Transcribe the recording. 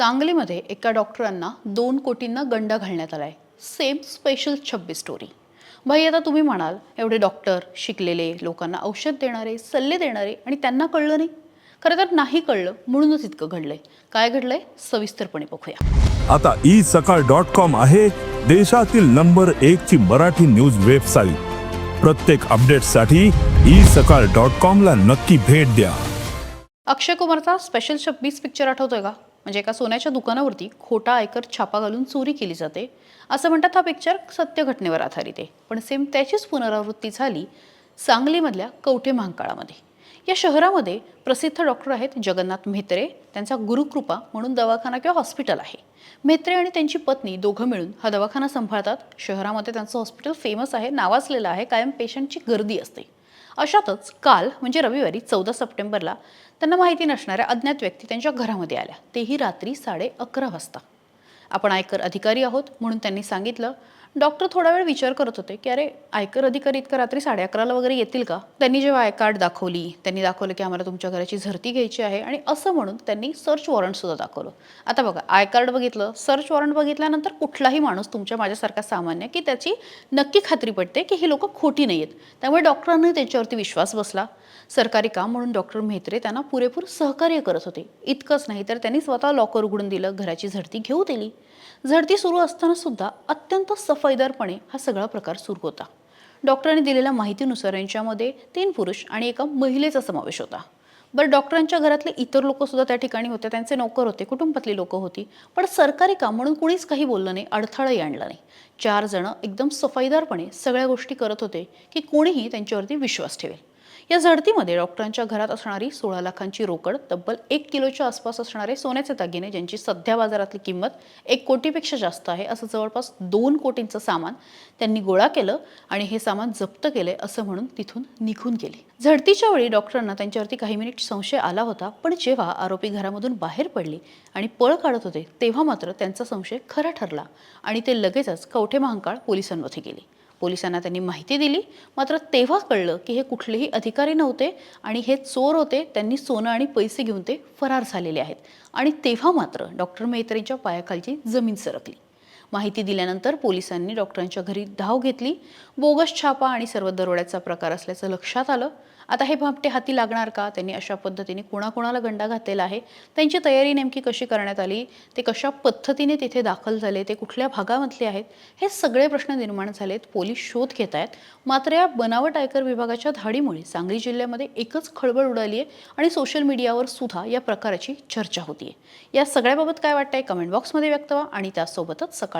सांगलीमध्ये एका डॉक्टरांना दोन कोटींना गंडा घालण्यात आलाय. सेम स्पेशल छब्बीस स्टोरी भाई आता तुम्ही म्हणाल एवढे डॉक्टर शिकलेले लोकांना औषध देणारे सल्ले देणारे आणि त्यांना कळलं नाही. खरं तर नाही कळलं म्हणूनच इतकं घडलंय. काय घडलंय? सविस्तरपणे बघूया. आता ई सकाळ डॉट कॉम आहे देशातील नंबर एक ची मराठी न्यूज वेबसाईट प्रत्येक अपडेटसाठी ई सकाळ डॉट कॉम ला नक्की भेट द्या. अक्षय कुमारचा स्पेशल छब्बीस पिक्चर आठवतोय का? म्हणजे एका सोन्याच्या दुकानावरती खोटा आयकर छापा घालून चोरी केली जाते. असं म्हणतात हा पिक्चर सत्य घटनेवर आधारित आहे. पण सेम त्याचीच पुनरावृत्ती झाली सांगलीमधल्या कवठे महांकाळामध्ये. या शहरामध्ये प्रसिद्ध डॉक्टर आहेत जगन्नाथ म्हेत्रे. त्यांचा गुरुकृपा म्हणून दवाखाना किंवा हॉस्पिटल आहे. म्हेत्रे आणि त्यांची पत्नी दोघं मिळून हा दवाखाना सांभाळतात. शहरामध्ये त्यांचं हॉस्पिटल फेमस आहे नावाजलेलं आहे कायम पेशंटची गर्दी असते. अशातच काल म्हणजे रविवारी चौदा सप्टेंबरला त्यांना माहिती नसणाऱ्या अज्ञात व्यक्ती त्यांच्या घरामध्ये आल्या. तेही रात्री साडे अकरा वाजता. आपण आयकर अधिकारी आहोत म्हणून त्यांनी सांगितलं डॉक्टर थोडा वेळ विचार करत होते की अरे आयकर अधिकारी इतकं रात्री साडे अकराला वगैरे येतील का? त्यांनी जेव्हा आय कार्ड दाखवली त्यांनी दाखवलं की आम्हाला तुमच्या घराची झरती घ्यायची आहे आणि असं म्हणून त्यांनी सर्च वॉरंटसुद्धा दाखवलं. आता बघा आय कार्ड बघितलं सर्च वॉरंट बघितल्यानंतर कुठलाही माणूस तुमच्या माझ्यासारखा सामान्य की त्याची नक्की खात्री पडते की ही लोक खोटी नाही आहेत. त्यामुळे डॉक्टरांनी त्यांच्यावरती विश्वास बसला. सरकारी काम म्हणून डॉक्टर म्हेत्रे त्यांना पुरेपूर सहकार्य करत होते. इतकंच नाही तर त्यांनी स्वतः लॉकर उघडून दिलं घराची झडती घेऊ दिली. झडती सुरू असताना सुद्धा अत्यंत सफाईदारपणे हा सगळा प्रकार सुरू होता. डॉक्टरांनी दिलेल्या माहितीनुसार यांच्यामध्ये तीन पुरुष आणि एका महिलेचा समावेश होता. बरं डॉक्टरांच्या घरातले इतर लोक सुद्धा त्या ठिकाणी होते. त्यांचे नोकर होते कुटुंबातली लोक होती. पण सरकारी काम म्हणून कुणीच काही बोललं नाही अडथळाही आणला नाही. चार जण एकदम सफाईदारपणे सगळ्या गोष्टी करत होते की कोणीही त्यांच्यावरती विश्वास ठेवेल. या झडतीमध्ये डॉक्टरांच्या घरात असणारी सोळा लाखांची रोकड तब्बल एक किलोच्या आसपास असणारे सोन्याचे दागिने ज्यांची सध्या बाजारातली किंमत एक कोटीपेक्षा जास्त आहे असं जवळपास दोन कोटींचं सामान त्यांनी गोळा केलं आणि हे सामान जप्त केले असं म्हणून तिथून निघून गेले. झडतीच्या वेळी डॉक्टरांना त्यांच्यावरती काही मिनिट संशय आला होता पण जेव्हा आरोपी घरामधून बाहेर पडले आणि पळ काढत होते तेव्हा मात्र त्यांचा संशय खरा ठरला आणि ते लगेचच कवठे महांकाळ पोलिसांमध्ये गेले. पोलिसांना त्यांनी माहिती दिली. मात्र तेव्हा कळलं की हे कुठलेही अधिकारी नव्हते आणि हे चोर होते त्यांनी सोनं आणि पैसे घेऊन ते फरार झालेले आहेत. आणि तेव्हा मात्र डॉक्टर मेहत्रेंच्या पायाखालची जमीन सरकली. माहिती दिल्यानंतर पोलिसांनी डॉक्टरांच्या घरी धाव घेतली. बोगस छापा आणि सर्व दरोड्याचा प्रकार असल्याचं लक्षात आलं. आता हे भामटे हाती लागणार का? त्यांनी अशा पद्धतीने कोणाकोणाला गंडा घातलेला आहे? त्यांची तयारी नेमकी कशी करण्यात आली? ते कशा पद्धतीने तिथे दाखल झाले? ते कुठल्या भागामधले आहेत? हे सगळे प्रश्न निर्माण झालेत. पोलीस शोध घेत आहेत. मात्र या बनावट आयकर विभागाच्या धाडीमुळे सांगली जिल्ह्यामध्ये एकच खळबळ उडाली आहे आणि सोशल मीडियावर सुद्धा या प्रकाराची चर्चा होतीये. या सगळ्याबाबत काय वाटतंय? कमेंट बॉक्समध्ये व्यक्त व्हा आणि त्यासोबतच सकाळ